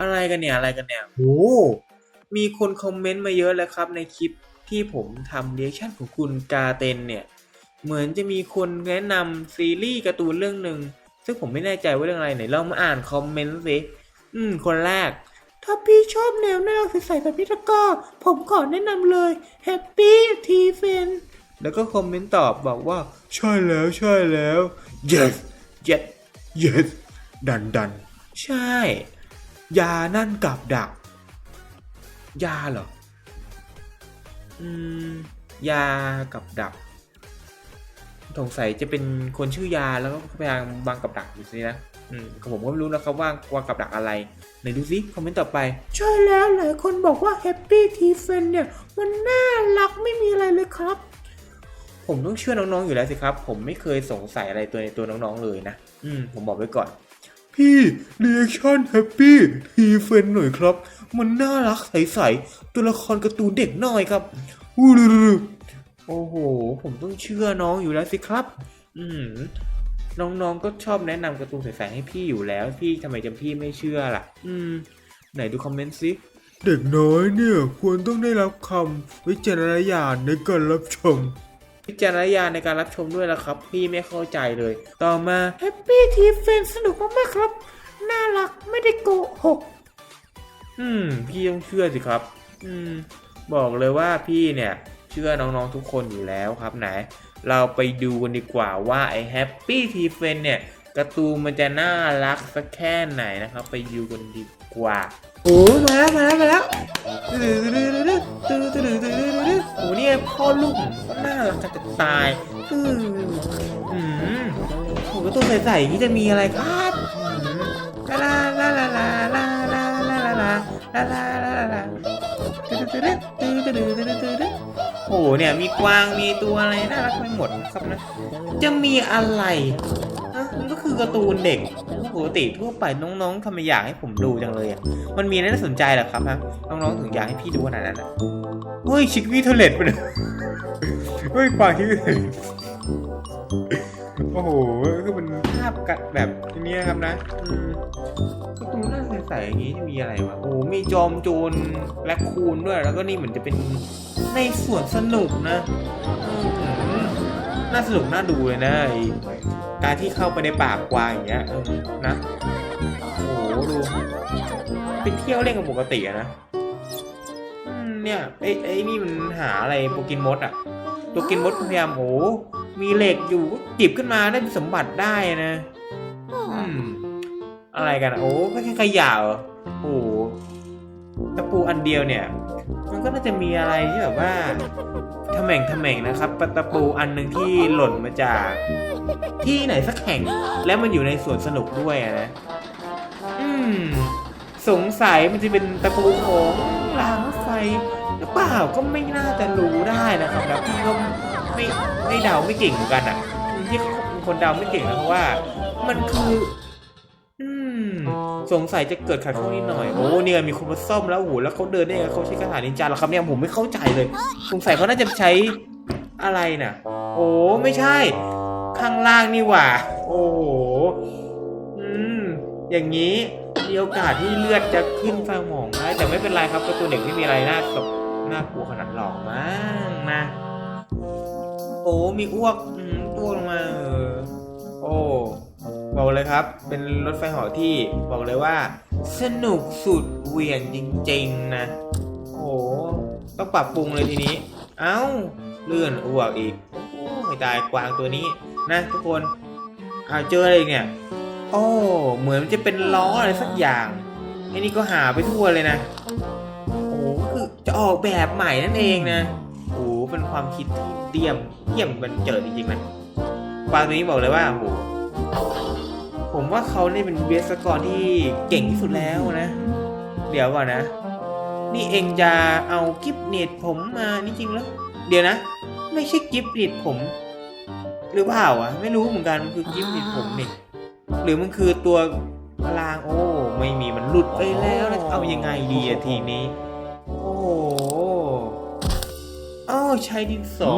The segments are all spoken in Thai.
อะไรกันเนี่ยอะไรกันเนี่ยโหมีคนคอมเมนต์มาเยอะเลยครับ ในคลิปที่ผมทำเรีแอคชั่นของคุณกาเตนเนี่ย เหมือนจะมีคนแนะนำซีรีส์การ์ตูนเรื่องหนึ่งซึ่งผมไม่แน่ใจว่าเรื่องอะไรไหนลองมาอ่านคอมเมนต์สิอืม คนแรก ถ้าพี่ชอบแนวน่ารักใสๆแบบนี้แล้วก็ผมขอแนะนำเลย Happy t f r i e n d แล้วก็คอมเมนต์ตอบบอกว่า ใช่แล้วใช่แล้ว yes yes yes ดันดันใช่ ยานั่นกับดัก ยาเหรอ อืม ยากับดัก สงสัยจะเป็นคนชื่อยาแล้วก็พยายามวางกับดักอยู่สินะอืมผมก็ไม่รู้นะครับว่าวางกับดักอะไรไหนดูสิคอมเมนต์ต่อไป ใช่แล้วหลายคนบอกว่า Happy t f r i e n d เนี่ย มันน่ารักไม่มีอะไรเลยครับ ผมต้องเชื่อน้องๆอยู่แล้วสิครับ ผมไม่เคยสงสัยอะไรตัวในตัวน้องๆเลยนะ อืม ผมบอกไว้ก่อน พี่เรีแอคชั่นแฮปปี้ทีเฟนหน่อยครับ มันน่ารักใสๆตัวละครการ์ตูนเด็กน้อยครับอู้โอ้โห ผมต้องเชื่อน้องอยู่แล้วสิครับ อืมน้องๆก็ชอบแนะนำการ์ตูนใสๆให้พี่อยู่แล้ว พี่ทำไมจำพี่ไม่เชื่อล่ะ อืม ไหนดูคอมเมนต์สิเด็กน้อยเนี่ยควรต้องได้รับคำวิจารณญาณในการรับชม วิจารณญาณในการรับชมด้วยละครับ พี่ไม่เข้าใจเลย ต่อมา Happy t f r i e n d สนุกมากๆครับ น่ารักไม่ได้โกหก อืม พี่ต้องเชื่อสิครับ อืม บอกเลยว่าพี่เนี่ย เชื่อน้องๆทุกคนอยู่แล้วครับไหน เราไปดูกันดีกว่าว่าไอ้ Happy t f r i e n d เนี่ยการ์ตูนมันจะน่ารักสักแค่ไหนนะครับ ไปดูกันดีกว่าโอ้มาแล้วมาแล้วมาแล้วโอ้เนี่ยพ่อลูกก็น่ารักจะ ตายอืมอืมโอ้ตัวใสๆอย่างนี้จะมีอะไรครับลาลาลาลาลาลาลาลาลาลาลาลาลาลาโอ้เนี่ยมีกวางมีตัวอะไรน่ารักไปหมดครับนะ จะมีอะไรมันก็คือการ์ตูนเด็กปกติทั่วไปน้องๆทำไมอยากให้ผมดูจังเลยอะ มันมีอะไรน่าสนใจหรอครับฮะน้องๆถึงอยากให้พี่ดูขนาดนั้นอะ เฮ้ยชิคกี้เทเลตไปเลย ฮ้ยกวางชิคกี้เทเลตโอ้โหคือมันภาพกัดแบบนี้ครับนะอืมการ์ตูนน่าใสๆอย่างนี้จะมีอะไรวะโอ้มีจอมโจรและคูนด้วย แล้วก็นี่เหมือนจะเป็นในสวนสนุกนะอืมน่าสนุกน่าดูเลยนะไอ้การที่เข้าไปในป่ากวางอย่างเงี้ยนะโอ้โหดูไปเที่ยวเล่นกับปกตินะเนี่ยไอ้ไอ้นี่มันหาอะไรโปเกินมดอะ ตัวกินมดพยายามโอ้โห มีเหล็กอยู่ก็จิบขึ้นมาได้สมบัติได้นะอืมอะไรกันอะโอ้ก็แค่ขยะเหรอโอ้โหตะปูอันเดียวเนี่ย มันก็น่าจะมีอะไรที่แบบว่าทำแหม่งทำแหม่งนะครับตะปูอันหนึ่งที่หล่นมาจาก ที่ไหนสักแห่ง แล้วมันอยู่ในสวนสนุกด้วยอะนะ อืม สงสัยมันจะเป็นตะปูของรางรถไฟหรือ เปล่าก็ไม่น่าจะรู้ได้นะครับแล้วพี่ก็ไม่ไม่เดาไม่เก่งเหมือนกันอะที่คนเดาไม่เก่งนะเพราะว่า มันคือ อืม สงสัยจะเกิดขัดข้องนิดหน่อยโอ้เนี่ยมีคนมาซ่อมแล้วโอ้โหแล้วเขาเดินได้ไงเขาใช้คาถานินจาหรอครับเนี่ยผมไม่เข้าใจเลย สงสัยเขาน่าจะใช้อะไรน่ะ โอ้ไม่ใช่ ข้างล่างนี่หว่า โอ้โหอืมอย่างนี้มีโอกาสที่เลือดจะขึ้นสมองได้แต่ไม่เป็นไรครับการะตูนเด็กไม่มีอะไรน่าตก น่ากลัวขนาดหลอกมั้งนะโอ้มีอ้วกอ้วกลงมาเออโอ้บอกเลยครับ เป็นรถไฟหอที่บอกเลยว่า สนุกสุดเหวี่ยงจริงๆนะ โอ้ต้องปรับปรุงเลยทีนี้ เอ้า เลื่อนอ้วกอีกโอ้ไม่ตายกวางตัวนี้นะทุกคนเอาเจออะไรอีกเนี่ย โอ้ เหมือนมันจะเป็นล้ออะไรสักอย่างไอ้นี่ก็หาไปทั่วเลยนะ อจะออกแบบใหม่นั่นเองนะโอ้เป็นความคิดที่เดี่ยมเยี่ยมบันเจิดจริงๆนะกวางตัวนี้บอกเลยว่าโอ้ผมว่าเขาเนี่ยเป็นเบสกรที่เก่งที่สุดแล้วนะ เดี๋ยวก่อนนะ นี่เองจะเอากิฟต์เน็ตผมมานี่จริงแล้ว เดี๋ยวนะ ไม่ใช่กิฟต์เน็ตผม หรือเปล่าวะไม่รู้เหมือนกันมันคือกิฟต์เน็ตผมนี่หรือมันคือตัวรางโอ้ ไม่มีมันหลุดไปแล้วแล้วจะเอายังไงดีอะทีนี้ ใช้ดินสอ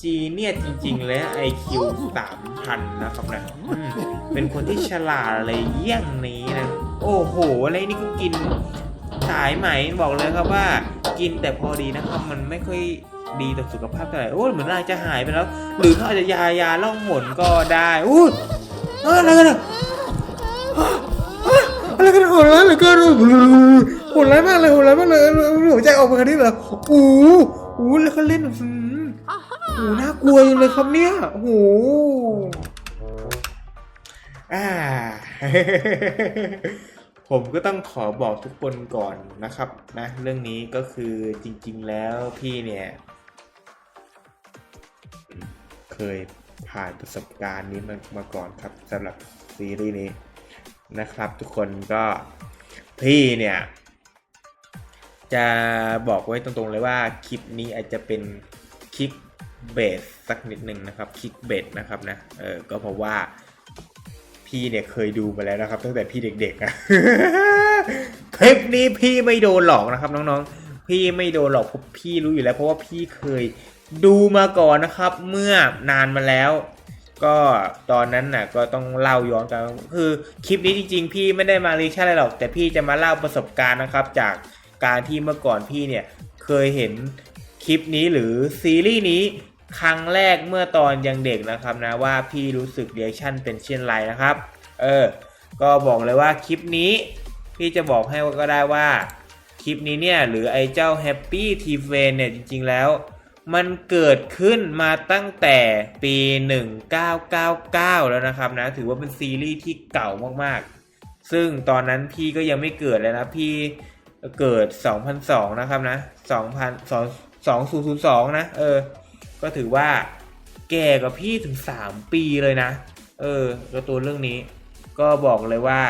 จีเนี่ยจริง ๆ แล้ว IQ สามพันนะครับนะเป็นคนที่ฉลาดอะไรเยี่ยงนี้นะ โอ้โห อะไรนี่ก็กินสายไหมบอกเลยครับว่า กินแต่พอดีนะครับ มันไม่ค่อยดีต่อสุขภาพเท่าไหร่โอ้เหมือนร่างจะหายไปแล้ว หรือเขาอาจจะยายาล่องหนก็ได้อู้อะไรกันอะอะไรกันโหดร้ายเหลือเกินโหดร้ายมากเลยโหดร้ายมากเลยหัวใจออกมาขนาดนี้เหรอโอ้ อ้โหแล้วเขาเล่นแบบอืมโอ้โหน่ากลัวจังเลยครับเนี่ยโอ้โหอ่า ผมก็ต้องขอบอกทุกคนก่อนนะครับนะ เรื่องนี้ก็คือจริง ๆ แล้วพี่เนี่ย เคยผ่านประสบการณ์นี้มามาก่อนครับสำหรับซีรีส์นี้นะครับ ทุกคนก็พี่เนี่ย จะบอกไว้ตรงๆเลยว่าคลิปนี้อาจจะเป็นคลิปเบสสักนิดหนึ่งนะครับคลิปเบสนะครับนะเออก็เพราะว่าพี่เนี่ยเคยดูมาแล้วนะครับ ตั้งแต่พี่เด็กๆอะคลิปนี้พี่ไม่โดนหลอกนะครับ น้องๆ พี่ไม่โดนหลอกเพราะพี่รู้อยู่แล้ว เพราะว่าพี่เคยดูมาก่อนนะครับ เมื่อนานมาแล้ว ก็ตอนนั้นน่ะก็ต้องเล่าย้อนกันคือคลิปนี้จริงๆ พี่ไม่ได้มารีชั่นอะไรหรอก แต่พี่จะมาเล่าประสบการณ์นะครับ จาก การที่เมื่อก่อนพี่เนี่ยเคยเห็นคลิปนี้หรือซีรีส์นี้ครั้งแรกเมื่อตอนยังเด็กนะครับนะว่าพี่รู้สึกเรีแอคชั่นเป็นเช่นไรนะครับ เออ ก็บอกเลยว่าคลิปนี้ พี่จะบอกให้ว่าก็ได้ว่า คลิปนี้เนี่ยหรือไอ้เจ้า Happy t v a n เนี่ยจริง ๆ แล้ว มันเกิดขึ้นมาตั้งแต่ปี 1999 แล้วนะครับนะ ถือว่าเป็นซีรีส์ที่เก่ามากๆ ซึ่งตอนนั้นพี่ก็ยังไม่เกิดเลยนะพี่ เกิด 2002 นะครับนะ 2000 2002 นะ เออ ก็ถือว่าแก่กว่าพี่ถึง 3 ปีเลยนะ เออการ์ตูนเรื่องนี้ ก็บอกเลยว่า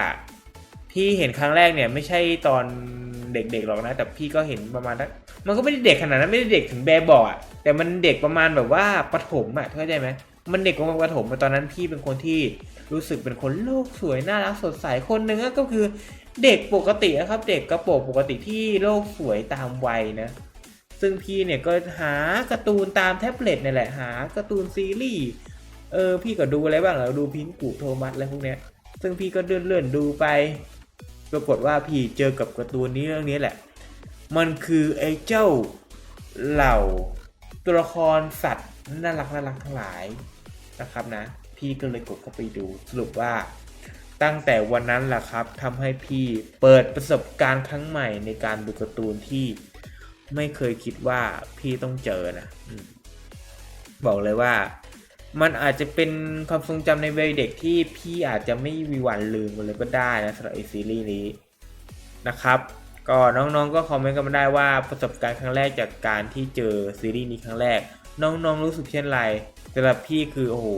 พี่เห็นครั้งแรกเนี่ยไม่ใช่ตอนเด็กๆหรอกนะ แต่พี่ก็เห็นประมาณนั้นมันก็ไม่ได้เด็กขนาดนั้นไม่ได้เด็กถึงแบบบอกอะแต่มันเด็กประมาณแบบว่าประถมอะเข้าใจไหม มันเด็กประมาประถมตอนนั้นพี่เป็นคนที่รู้สึกเป็นคนโลกสวยน่ารักสดใสคนหนึ่งก็คือเด็กปกตินะครับ เด็กกระโปรงปกติที่โลกสวยตามวัยนะซึ่งพี่เนี่ยก็หาการ์ตูนตามแท็บเล็ตนี่แหละหาการ์ตูนซีรีส์เออพี่ก็ดูอะไรบ้างเหรอดูพิงกูโทมัสอะไรพวกเนี้ยซึ่งพี่ก็เลื่อนเลื่อนๆดูไป ปรากฏว่าพี่เจอกับการ์ตูนนี้เรื่องนี้แหละ มันคือไอ้เจ้าเหล่าตัวละครสัตว์น่ารักน่ารักทั้งหลาย นะครับนะ พี่ก็เลยกดเข้าไปดูสรุปว่าตั้งแต่วันนั้นแหละครับทำให้พี่เปิดประสบการณ์ครั้งใหม่ในการดูการ์ตูนที่ไม่เคยคิดว่าพี่ต้องเจอนะอบอกเลยว่า มันอาจจะเป็นความทรงจำในวัยเด็กที่พี่อาจจะไม่มีวันลืมเลยก็ได้นะสำหรับไอซีรีส์นี้นะครับ ก็น้องๆก็คอมเมนต์กันมาได้ว่าประสบการณ์ครั้งแรกจากการที่เจอซีรีส์นี้ครั้งแรก น้องๆรู้สึกเช่นไรสำหรับพี่คือโอ้โห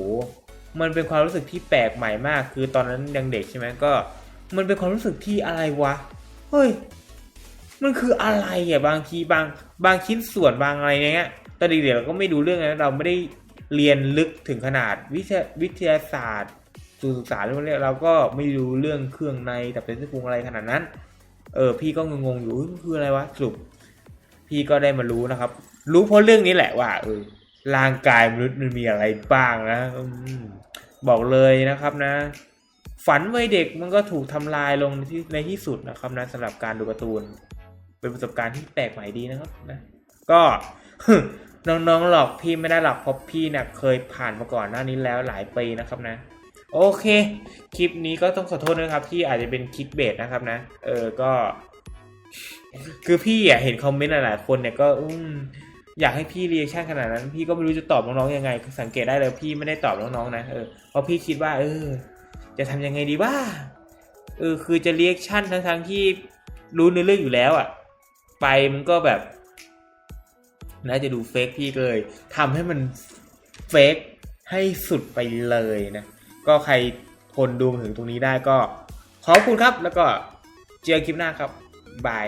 มันเป็นความรู้สึกที่แปลกใหม่มาก คือตอนนั้นยังเด็กใช่ไหมก็ มันเป็นความรู้สึกที่อะไรวะเฮ้ยมันคืออะไรอะบางทีบางบางชิ้นส่วนบางอะไรเงี้ยตอนเด็กๆเราก็ไม่ดูเรื่องนั้นเราไม่ได้เรียนลึกถึงขนาดวิทยาวิทยาศาสตร์สื่อศึกษาเรื่องนี้เราก็ไม่รู้เรื่องเครื่องในแต่เป็นเครื่องปรุงอะไรขนาดนั้น เออพี่ก็งงๆอยู่คืออะไรวะสรุปพี่ก็ได้มารู้นะครับ รู้เพราะเรื่องนี้แหละว่าเออ ร่างกายมนุษย์มันมีอะไรบ้างนะบอกเลยนะครับนะ ฝันวัยเด็กมันก็ถูกทำลายลงในที่ในที่สุดนะครับนะสำหรับการดูการ์ตูน เป็นประสบการณ์ที่แปลกใหม่ดีนะครับนะก็น้องๆหลอกพี่ไม่ได้หรอกเพราะพี่เนี่ยเคยผ่านมาก่อนหน้านี้แล้วหลายปีนะครับนะ โอเค คลิปนี้ก็ต้องขอโทษนะครับ ที่อาจจะเป็นคลิกเบสนะครับนะ เออก็ คือพี่อะเห็นคอมเมนต์หลายๆคนเนี่ยก็อืม อยากให้พี่เรียกชั่นขนาดนั้น พี่ก็ไม่รู้จะตอบน้องๆยังไง สังเกตได้เลยพี่ไม่ได้ตอบน้องๆนะเออเพราะพี่คิดว่า เออ จะทำยังไงดีว่าเออคือจะเรียกชั่นทั้งๆที่รู้ในเรื่องอยู่แล้วอะ ไปมันก็แบบน่าจะดูเฟกพี่เลยทำให้มันเฟกให้สุดไปเลยนะ ก็ใครทนดูมาถึงตรงนี้ได้ก็ ขอบคุณครับแล้วก็เจอคลิปหน้าครับบาย